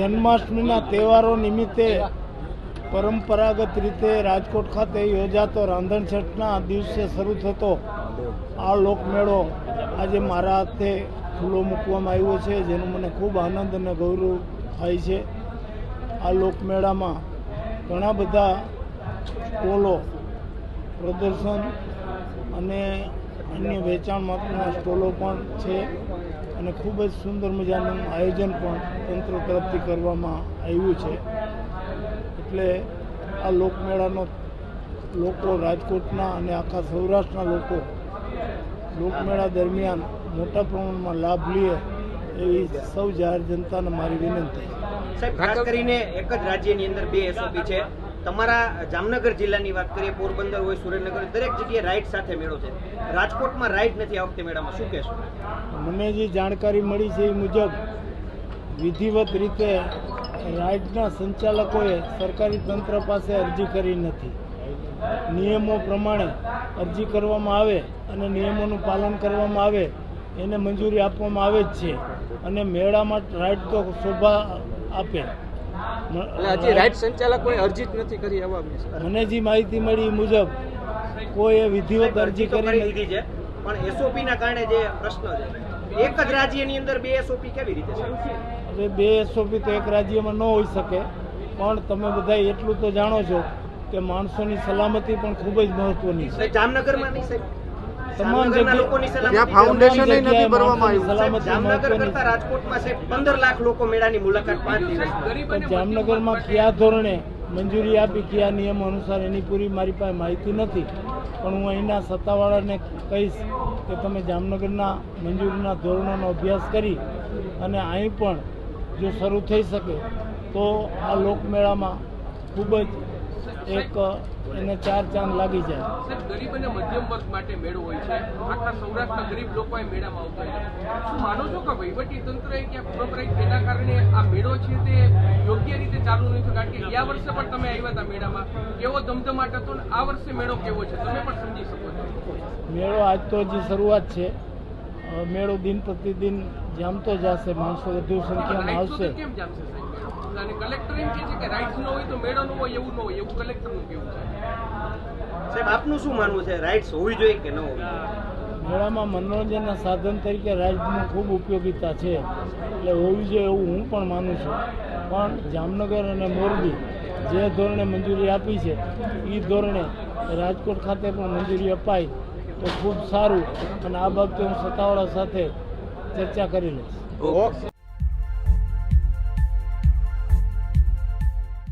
જન્માષ્ટમીના તહેવારો નિમિત્તે પરંપરાગત રીતે રાજકોટ ખાતે યોજાતો રાંધણછઠના દિવસે શરૂ થતો આ લોકમેળો આજે મારા હાથે ખુલ્લો મૂકવામાં આવ્યો છે, જેનો મને ખૂબ આનંદ અને ગૌરવ થાય છે. આ લોકમેળામાં ઘણા બધા સ્ટોલો પ્રદર્શન અને અન્ય વેચાણ માટેના સ્ટોલો પણ છે અને ખૂબ જ સુંદર મજાનું આયોજન પણ તંત્ર તરફથી કરવામાં આવ્યું છે. એટલે આ લોકમેળાનો લોકો રાજકોટના અને આખા સૌરાષ્ટ્રના લોકો લોકમેળા દરમિયાન મોટા પ્રમાણમાં લાભ લે એવી સૌ જાહેર જનતાને મારી વિનંતી. સાહેબ, ખાસ કરીને એક જ રાજ્યની અંદર બે એસઓપી છે. તમારા જામનગર જિલ્લાની વાત કરીએ, પોરબંદર હોય, સુરેન્દ્રનગર, દરેક જગ્યાએ રાઇડ સાથે મેળો છે. રાજકોટમાં રાઇડ નથી આ વખતે મેળામાં. શું કહેશો? મને જે જાણકારી મળી છે એ મુજબ વિધિવત રીતે રાઇડના સંચાલકોએ સરકારી તંત્ર પાસે અરજી કરી નથી. નિયમો પ્રમાણે અરજી કરવામાં આવે અને નિયમોનું પાલન કરવામાં આવે, એને મંજૂરી આપવામાં આવે જ છે. અને મેળામાં રાઇડ તો શોભા આપે. હજી રાઈટ સંચાલકોએ અરજી જ નથી કરી અમને મને જે માહિતી મળી મુજબ કોઈએ વિધિવત અરજી કરી દીધી છે પણ એસઓપી ના કારણે જે પ્રશ્ન છે એક જ રાજ્યની અંદર બે એસઓપી કેવી રીતે છે? હવે બે એસઓપી તો એક રાજ્યમાં ન હોઈ શકે પણ તમે બધા એટલું તો જાણો છો કે માણસોની સલામતી પણ ખૂબ જ મહત્વની છે. જામનગરમાં નહીં સાહેબ? તમામ જગ્યાએ- ફાઉન્ડેશન નથી ભરવામાં આવ્યું. જામનગર કરતા રાજકોટમાં લાખ લોકો મેળાની મુલાકાત પાંચ દિવસ જામનગરમાં કયા ધોરણે મંજૂરી આપી કયા નિયમ અનુસાર એની પૂરી મારી પાસે માહિતી નથી. પણ હું અહીંના સત્તાવાળાને કહીશ કે તમે જામનગરના મંજૂરીના ધોરણોનો અભ્યાસ કરી અને અહીં પણ જો શરૂ થઈ શકે તો આ લોકમેળામાં ખૂબ જ એક એને ચાર ચાંદ લાગી જાય. ગરીબ અને મધ્યમ વર્ગ માટે મેળો હોય છે. આખા સૌરાષ્ટ્રના ગરીબ લોકો એ મેળામાં આવતા હોય શું માનો છો કે વહીવટી તંત્રએ ક્યાં પુનઃપ્રાય તેના કારણે આ મેળો છે તે યોગ્ય રીતે ચાલુ નથી? કારણ કે ગયા વર્ષે પણ તમે આવ્યા હતા મેળામાં. કેવો ધમધમાટ હતો ને આ વર્ષે મેળો કેવો છે? તમે પણ સમજી શકો છો. મેળો આજ તો હજી શરૂઆત છે. મેળો દિન પ્રતિદિન જામતો જશે માણસો વધુ સંખ્યામાં આવશે. કેમ જામશે? અને કલેક્ટર એમ કહે છે કે રાઇટ્સ ન હોય તો મેળો ન હોય એવું ન હોય એવું કલેક્ટરનું કેવું છે. સાહેબ આપનું શું માનવું છે? રાઇટ્સ હોવી જોઈએ કે ન હોવી મેળામાં મનોરંજનના સાધન તરીકે રાજની ખૂબ ઉપયોગીતા છે. એટલે હોવી જોઈએ એવું હું પણ માનું છું. પણ જામનગર અને મોરબી જે ધોરણે મંજૂરી આપી છે એ ધોરણે રાજકોટ ખાતે પણ મંજૂરી અપાય તો ખૂબ સારું. અને આ બાબતે હું સત્તાવાળા સાથે ચર્ચા કરી લઈશ.